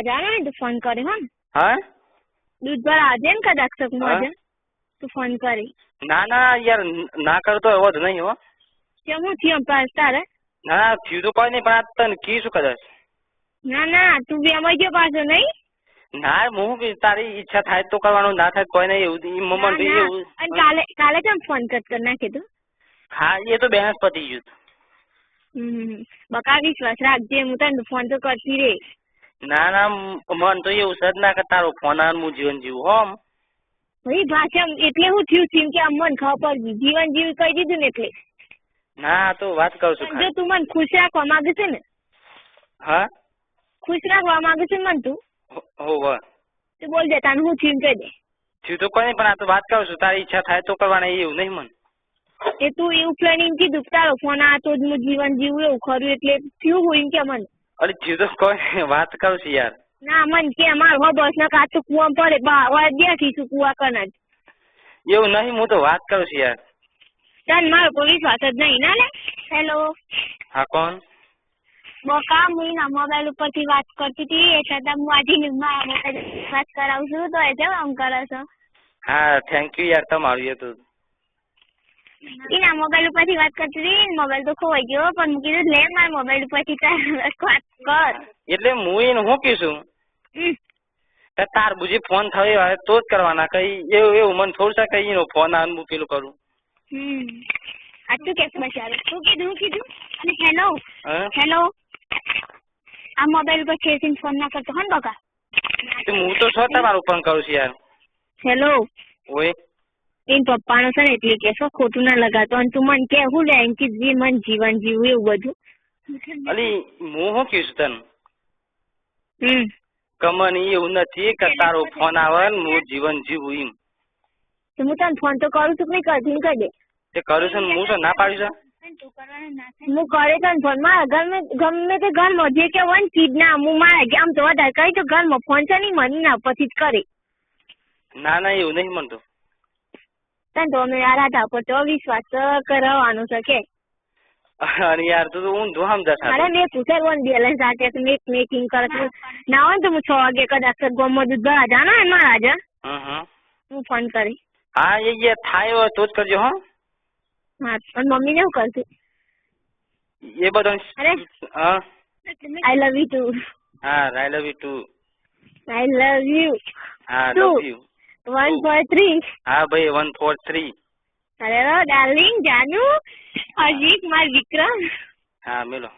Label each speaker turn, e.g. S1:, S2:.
S1: જવાનો ને તો ફોન કરી હો
S2: હા?
S1: દૂધ પર આજે ને કદાચ તક? મોજે તું ફોન કરી.
S2: ના ના યાર ના કરતો એવો જ નહીં હો.
S1: કેમ હું થયું પાસ તારે?
S2: ના ના થયું તો કોઈ નહીં પણ આ તને કીધું કદાચ.
S1: ના ના તું બી અમારી ગયો પાછો નહીં?
S2: ના હું તારી ઈચ્છા થાય તો કરવાનું ના થાય કોઈ નહીં એવું મમ્મી તો. એવું.
S1: અને કાલે કાલે કેમ ફોન કટ કરી નાખી તું?
S2: હા એ તો બેનસ પતી ગયું
S1: બકા વિશ્વાસ રાખજે હું તને ફોન તો કરતી રે
S2: ના ના મન તો એવું સજ ના કે તારો ફોન આવે હું જીવન જીવું હો.
S1: ભાઈ ભાષા એટલે હું થયું થયું કે આમ મન ખબર જીવન જીવ કહી દીધું ને એટલે.
S2: ના તો વાત કરું છું
S1: જો તું મન ખુશ રાખવા માંગે છે ને.
S2: હા?
S1: ખુશ રાખવા માંગે છે મન તું.
S2: હો હો.
S1: તો બોલ દે તાને હું થયું કહી દે.
S2: થયું તો કોઈ પણ આ તો વાત કરું છું. તારી ઈચ્છા થાય તો કરવાના એવું નહીં મન.
S1: એ તું એવું પ્લાનિંગ કીધું તારો ફોન આ તો જ હું જીવન જીવું એવું ખરું એટલે થયું હોય કે મને.
S2: અરે તો કોઈ વાત કરું છું યાર.
S1: ના મન કે માર હોબસ બસ ના કાચ તો કુવા પડે બા હોય બેઠી છું કુવા કના જ
S2: એવું નહીં હું તો વાત કરું છું યાર.
S1: તન મારો કોઈ વિશ્વાસ જ નહીં ના ને હેલો
S2: હા કોણ?
S1: બોકા હું ના મોબાઈલ ઉપરથી વાત કરતી હતી એટલે છતાં હું આજે મારા મોબાઈલ વાત કરાવું છું તો એ કેમ આમ કરો છો.
S2: હા થેન્ક યુ યાર તમારું એ તો.
S1: એના મોબાઈલ ઉપરથી વાત કરતી હતી. મોબાઈલ તો ખોવાઈ ગયો પણ મૂકી કીધું લે મારા મોબાઈલ ઉપરથી થી વાત કર.
S2: એટલે હું એને
S1: હું
S2: કીશું તાર બુજી ફોન થયો હોય તો જ કરવાના. કઈ એવું એવું મને થોડું છે કઈ એનો ફોન આવે મૂકેલું હું પેલું કરું.
S1: હમ. આ તું કે શું કીધું શું કીધું? અને હેલો? હેલો? આ મોબાઈલ ઉપર ખેસીને ફોન ના કરતો હો ને બકા?
S2: હું તો છો તમારું ફોન કરું છું યાર.
S1: હેલો?
S2: ઓય.
S1: એન પપ્પાનો છે ને એટલે કે ખોટું ના લગાતો અને તું મને કે હું લે જી મન જીવન જીવું એવું બધું.
S2: અલી હું શું કહીશું તને?
S1: હમ.
S2: કમન એવું નથી કે તારો ફોન આવે ને હું જીવન જીવું એમ.
S1: તો હું તને ફોન તો કરું છું કે નહીં કરતી ને કહી દે.
S2: તે કરું છું ને હું તો ના પાડ્યું છે
S1: હું કરે તને ફોન મારા ગમે ગમે તે ઘરમાં જે કે હોય ને ચીજ ના હું મારા આમ તો વધારે કઈ તો ઘરમાં ફોન છે નહીં મને ના પછી જ કરે.
S2: ના ના એવું નહીં મનતો.
S1: તને તો અમે યાર રાધા પર તો વિશ્વાસ કરવાનો છે કે?
S2: અને યાર તું તો ઊંધું સમજા
S1: અરે મેં પૂછે વન બેલેન્સ આ મેક મેકિંગ કરે છે ના હોય તો હું છ વાગે કદાચ ગમો દૂધ ભરા જાનો ને
S2: હમ હમ.
S1: હું ફોન કરી.
S2: હા એ એ થાય હોય તો જ કરજો હો.
S1: હા પણ મમ્મી ને હું કરશે?
S2: એ બધો
S1: અરે.
S2: હા?
S1: આઈ લવ યુ ટુ
S2: હા I love you too
S1: I love you
S2: હા. Love you
S1: one four three
S2: હા ભાઈ one four three
S1: hello darling Janu Ajit માર વિક્રમ.
S2: હા મેલો.